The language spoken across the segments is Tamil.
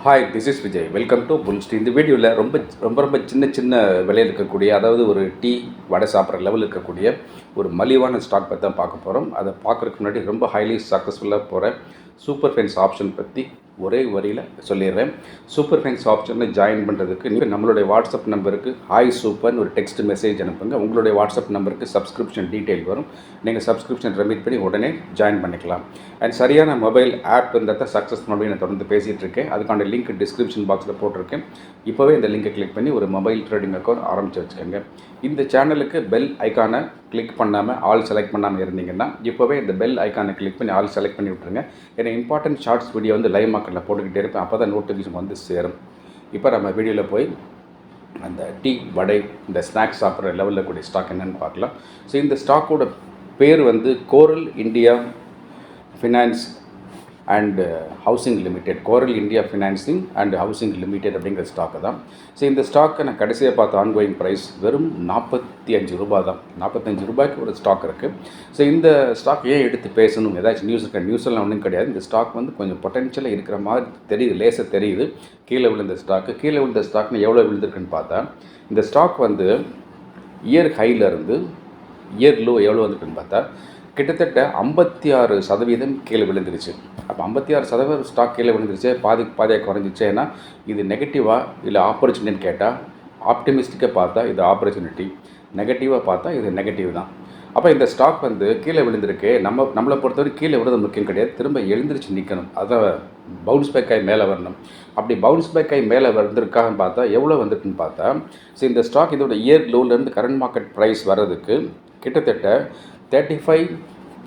Hi this is Vijay welcome to புல்ஸ்டி இந்த வீடியோவில் ரொம்ப ரொம்ப ரொம்ப சின்ன சின்ன விலையில் இருக்கக்கூடிய அதாவது ஒரு டீ வடை சாப்பிட்ற லெவலில் இருக்கக்கூடிய ஒரு மலிவான ஸ்டாக் பற்றி தான் பார்க்க போகிறோம் அதை பார்க்குறதுக்கு முன்னாடி ரொம்ப ஹைலி சக்ஸஸ்ஃபுல்லாக போகிற சூப்பர் ஃபென்ஸ் ஆப்ஷன் பற்றி ஒரே வரியில் சொல்லிடுறேன். சூப்பர் ஃபைன்ஸ் ஆப்ஷனில் ஜாயின் பண்ணுறதுக்கு நீங்கள் நம்மளுடைய வாட்ஸ்அப் நம்பருக்கு ஹாய் சூப்பர்னு ஒரு டெக்ஸ்ட் மெசேஜ் அனுப்புங்க. உங்களுடைய வாட்ஸ்அப் நம்பருக்கு சப்ஸ்கிரிப்ஷன் டீட்டெயில் வரும். நீங்கள் சப்ஸ்கிரிப்ஷன் ரெமிட் பண்ணி உடனே ஜாயின் பண்ணிக்கலாம். அண்ட் சரியான மொபைல் ஆப் இருந்தால் தான் சக்ஸஸ் மொபைல் நான் தொடர்ந்து பேசிகிட்டு இருக்கேன். அதுக்கான லிங்க் டிஸ்கிரிப்ஷன் பாக்ஸில் போட்டிருக்கேன். இப்போவே இந்த லிங்கை கிளிக் பண்ணி ஒரு மொபைல் ட்ரேடிங் அக்கௌண்ட் ஆரம்பித்து வச்சுக்கோங்க. இந்த சேனலுக்கு பெல் ஐக்கானை கிளிக் பண்ணாமல் ஆல் செலக்ட் பண்ணாமல் இருந்தீங்கன்னா இப்போவே இந்த பெல் ஐக்கானை கிளிக் பண்ணி ஆல் செலக்ட் பண்ணி விட்ருங்க ஏன்னா இம்பார்ட்டன்ட் ஷார்ட்ஸ் வீடியோ வந்து லைவ் மார்க்கெட்டில் போட்டுக்கிட்டே இருப்பேன். அப்போ தான் நோட்டிஃபிகேஷன் வந்து சேரும். இப்போ நம்ம வீடியோவில் போய் அந்த டீ வடை இந்த ஸ்நாக்ஸ் சாப்பிட்ற லெவலில் கூடிய ஸ்டாக் என்னென்னு பார்க்கலாம். ஸோ இந்த ஸ்டாக்கோட பேர் வந்து Coral India finance and housing limited Coral India financing and housing limited அப்படிங்கிற ஸ்டாக்கு தான். ஸோ இந்த ஸ்டாக்கை நான் கடைசியாக பார்த்த ஆன்கோயிங் ப்ரைஸ் வெறும் நாற்பத்தி அஞ்சு ரூபாய் தான். நாற்பத்தஞ்சு ரூபாய்க்கு ஒரு ஸ்டாக் இருக்குது ஸோ இந்த ஸ்டாக் ஏன் எடுத்து பேசணும்? ஏதாச்சும் நியூஸ் இருக்க? நியூஸ் எல்லாம் ஒன்றும் கிடையாது. இந்த ஸ்டாக் வந்து கொஞ்சம் பொட்டென்ஷியலாக இருக்கிற மாதிரி தெரியுது லேசாக தெரியுது. கீழே விழுந்த ஸ்டாக்கு கீழே விழுந்த ஸ்டாக்னு எவ்வளோ விழுந்திருக்குன்னு பார்த்தா இந்த ஸ்டாக் வந்து இயர் ஹையிலேருந்து இயர் லோ எவ்வளோ வந்துருக்குன்னு பார்த்தா கிட்டத்தட்ட ஐம்பத்தி ஆறு சதவீதம் கீழே விழுந்துருச்சு. அப்போ ஐம்பத்தி ஆறு சதவீதம் ஸ்டாக் கீழே விழுந்துருச்சு. பாதி பாதியாக குறைஞ்சிச்சு. ஏன்னா இது நெகட்டிவாக இல்லை ஆப்பர்ச்சுனிட்டின்னு கேட்டால் ஆப்டிமிஸ்டிக்காக பார்த்தா இது ஆப்பர்ச்சுனிட்டி நெகட்டிவாக பார்த்தா இது நெகட்டிவ் தான். அப்போ இந்த ஸ்டாக் வந்து கீழே விழுந்திருக்கு. நம்ம நம்மளை பொறுத்தவரை கீழே விழுது முக்கியம் கிடையாது. திரும்ப எழுந்திரிச்சு நிற்கணும் அதை பவுன்ஸ் பேக் ஆகி மேலே வரணும். அப்படி பவுன்ஸ் பேக் ஆகி மேலே வந்திருக்கான்னு பார்த்தா எவ்வளோ வந்துருக்குன்னு பார்த்தா ஸோ இந்த ஸ்டாக் இதோட இயர் லோலேருந்து கரண்ட் மார்க்கெட் ப்ரைஸ் வர்றதுக்கு கிட்டத்தட்ட thirty five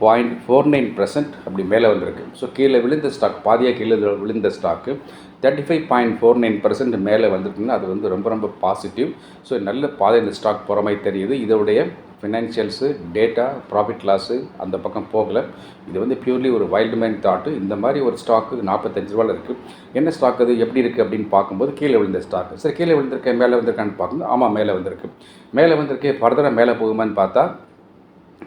point four nine percent அப்படி மேலே வந்திருக்கு. ஸோ கீழே விழுந்த ஸ்டாக் பாதியாக கீழே விழுந்த stock thirty five point four nine percent மேலே வந்துருக்குன்னா அது வந்து ரொம்ப ரொம்ப பாசிட்டிவ் ஸோ நல்ல பாதை இந்த ஸ்டாக் போகிற மாதிரி தெரியுது. இதோடைய ஃபினான்ஷியல்ஸு டேட்டா ப்ராஃபிட் லாஸு அந்த பக்கம் போகலை. இது வந்து பியூர்லி ஒரு வைல்டு மேன் தாட்டு இந்த மாதிரி ஒரு ஸ்டாக்கு நாற்பத்தஞ்சு ரூபாயில் இருக்குது என்ன ஸ்டாக் அது? எப்படி இருக்குது அப்படின்னு பார்க்கும்போது கீழே விழுந்த ஸ்டாக்கு சரி கீழே விழுந்திருக்கேன் மேலே வந்திருக்கான்னு பார்க்கும்போது ஆமாம் மேலே வந்திருக்கு. மேலே வந்திருக்கே ஃபர்தராக மேலே போகுமான்னு பார்த்தா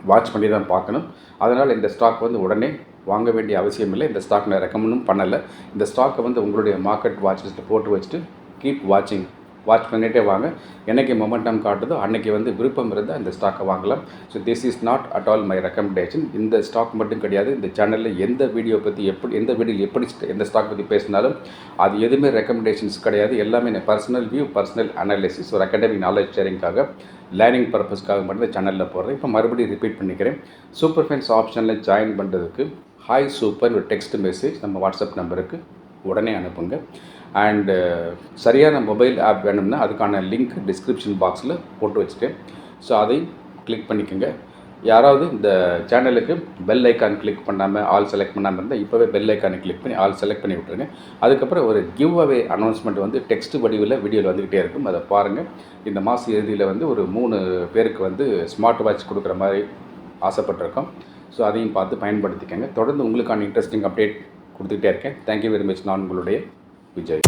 வாட்ச் பண்ணி தான் பார்க்கணும். அதனால் இந்த ஸ்டாக் வந்து உடனே வாங்க வேண்டிய அவசியம் இல்லை. இந்த ஸ்டாக் நான் ரெக்கமெண்டும் பண்ணலை. இந்த ஸ்டாக்கை வந்து உங்களுடைய மார்க்கெட் வாட்ச் லிஸ்ட்டில் போட்டு வச்சுட்டு கீப் வாட்சிங் வாட்ச் பண்ணிகிட்டே வாங்க. என்றைக்கு மொமெண்டம் காட்டுதோ அன்றைக்கி வந்து விருப்பம் இருந்தால் இந்த ஸ்டாக்கை வாங்கலாம். So this is not at all my recommendation இந்த ஸ்டாக் மட்டும் கிடையாது. இந்த சேனலில் எந்த வீடியோ பற்றி எப்படி எந்த வீடியோ எப்படி எந்த ஸ்டாக் பற்றி பேசினாலும் அது எதுவுமே ரெக்கமெண்டேஷன்ஸ் கிடையாது. எல்லாமே என் பர்சனல் வியூ பர்சனல் அனாலிசிஸ் ஒரு அகாடமிக் நாலேஜ் ஷேரிங்காக லேர்னிங் பர்பஸ்க்காக மட்டும் சேனலில் போடுறேன். இப்போ மறுபடியும் ரிப்பீட் பண்ணிக்கிறேன். சூப்பர் ஃபென்ஸ் ஆப்ஷனில் ஜாயின் பண்ணுறதுக்கு ஹாய் சூப்பர் ஒரு டெக்ஸ்ட் மெசேஜ் நம்ம வாட்ஸ்அப் நம்பருக்கு உடனே அனுப்புங்க. அண்டு uh, சரியான மொபைல் ஆப் வேணும்னா அதுக்கான லிங்க் டிஸ்கிரிப்ஷன் பாக்ஸில் போட்டு வச்சுட்டேன் ஸோ அதையும் கிளிக் பண்ணிக்கோங்க. யாராவது இந்த சேனலுக்கு பெல் ஐக்கான் கிளிக் பண்ணாமல் ஆல் செலக்ட் பண்ணாமல் இருந்தால் இப்போவே பெல் ஐக்கானை கிளிக் பண்ணி ஆல் செலக்ட் பண்ணி விட்ருங்க அதுக்கப்புறம் ஒரு கிவ் அவே அனௌன்ஸ்மெண்ட் வந்து டெக்ஸ்ட் வடிவில் வீடியோவில் வந்துக்கிட்டே இருக்கும். அதை பாருங்கள் இந்த மாத இறுதியில் வந்து ஒரு மூணு பேருக்கு வந்து ஸ்மார்ட் வாட்ச் கொடுக்குற மாதிரி ஆசைப்பட்டிருக்கோம். ஸோ அதையும் பார்த்து பயன்படுத்திக்கோங்க. தொடர்ந்து உங்களுக்கான இன்ட்ரெஸ்டிங் அப்டேட் கொடுத்துக்கிட்டே இருக்கேன். தேங்க்யூ வெரி மச் நான் உங்களுடைய விஜய்.